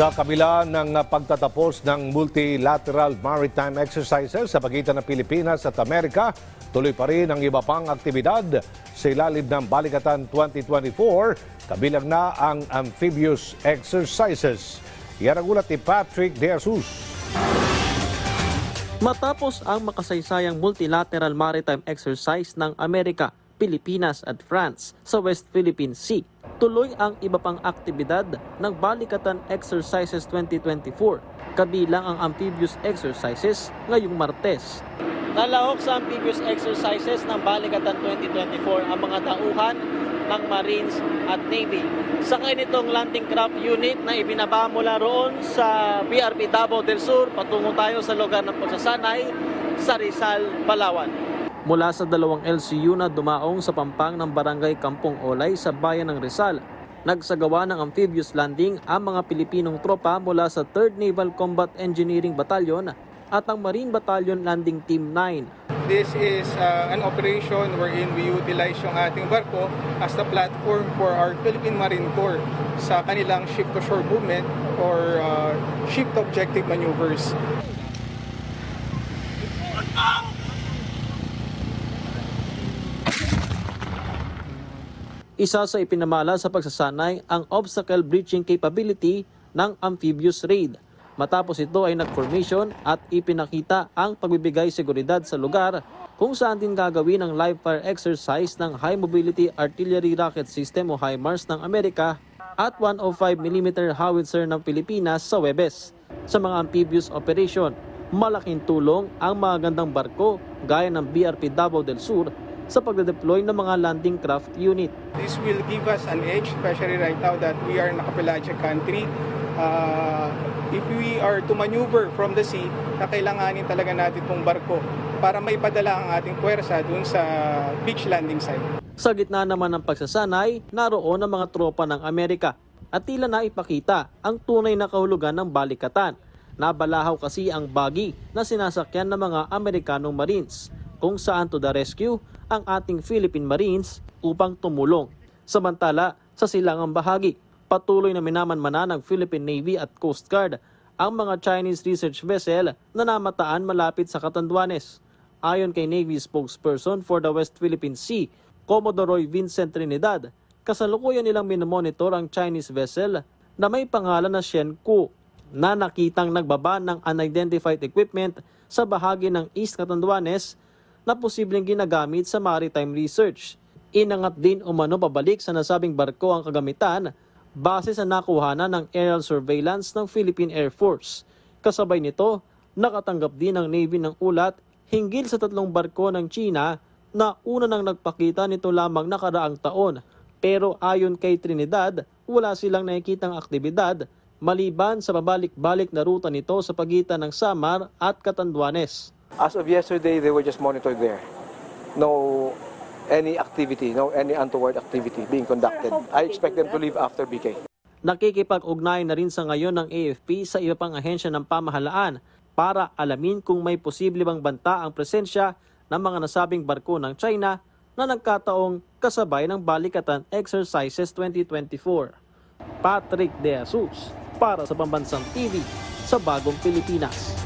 Sa kabila ng pagtatapos ng multilateral maritime exercises sa pagitan ng Pilipinas at Amerika, tuloy pa rin ang iba pang aktibidad sa ilalim ng Balikatan 2024, kabilang na ang amphibious exercises. Yan ang ulat ni Patrick De Jesus. Matapos ang makasaysayang multilateral maritime exercise ng Amerika, Pilipinas at France sa West Philippine Sea, tuloy ang iba pang aktibidad ng Balikatan Exercises 2024, kabilang ang amphibious exercises ngayong Martes. Nalahok sa amphibious exercises ng Balikatan 2024 ang mga tauhan ng Marines at Navy. Sakay nitong landing craft unit na ibinaba mula roon sa BRP Davao del Sur patungo tayo sa lugar ng pagsasanay sa Rizal, Palawan. Mula sa dalawang LCU na dumaong sa pampang ng barangay Kampong Olay sa bayan ng Rizal, nagsagawa ng amphibious landing ang mga Pilipinong tropa mula sa 3rd Naval Combat Engineering Battalion at ang Marine Battalion Landing Team 9 This is uh, an operation wherein we utilize yung ating barko as the platform for our Philippine Marine Corps sa kanilang ship-to-shore movement or uh, ship-to-objective maneuvers. Isa sa ipinamala sa pagsasanay ang obstacle breaching capability ng amphibious raid. Matapos ito ay nag-formation at ipinakita ang pagbibigay seguridad sa lugar kung saan din gagawin ang live fire exercise ng High Mobility Artillery Rocket System o HIMARS ng Amerika at 105mm howitzer ng Pilipinas sa Webes. Sa mga amphibious operation, malaking tulong ang mga gandang barko gaya ng BRP Davao del Sur sa pagde-deploy ng mga landing craft unit. This will give us an edge, especially right now that we are in a pelagic country. Uh, if we are to maneuver from the sea, na kailanganin talaga natin itong barko para may padala ang ating puwersa dun sa beach landing site. Sa gitna naman ng pagsasanay, naroon ang mga tropa ng Amerika at tila na ipakita ang tunay na kahulugan ng balikatan. Nabalahaw kasi ang bagi na sinasakyan ng mga Amerikanong Marines kung saan to the rescue ang ating Philippine Marines upang tumulong. Samantala, sa silangang bahagi, patuloy na minamanmana ng Philippine Navy at Coast Guard ang mga Chinese research vessel na namataan malapit sa Catanduanes. Ayon kay Navy spokesperson for the West Philippine Sea, Commodore Roy Vincent Trinidad, kasalukuyan nilang minomonitor ang Chinese vessel na may pangalan na Shenku na nakitang nagbaba ng unidentified equipment sa bahagi ng East Catanduanes na posibleng ginagamit sa maritime research. Inangat din umano pabalik sa nasabing barko ang kagamitan base sa nakuhanan ng aerial surveillance ng Philippine Air Force. Kasabay nito, nakatanggap din ng Navy ng ulat hinggil sa tatlong barko ng China na una nang nagpakita nito lamang nakaraang taon. Pero ayon kay Trinidad, wala silang nakikitang aktibidad maliban sa pabalik-balik na ruta nito sa pagitan ng Samar at Catanduanes. As of yesterday, they were just monitored there. No any activity, no any untoward activity being conducted. I expect them to leave after BK. Nakikipag-ugnay na rin sa ngayon ng AFP sa iba pang ahensya ng pamahalaan para alamin kung may posible bang banta ang presensya ng mga nasabing barko ng China na nagkataong kasabay ng Balikatan Exercises 2024. Patrick De Jesus para sa Pambansang TV sa Bagong Pilipinas.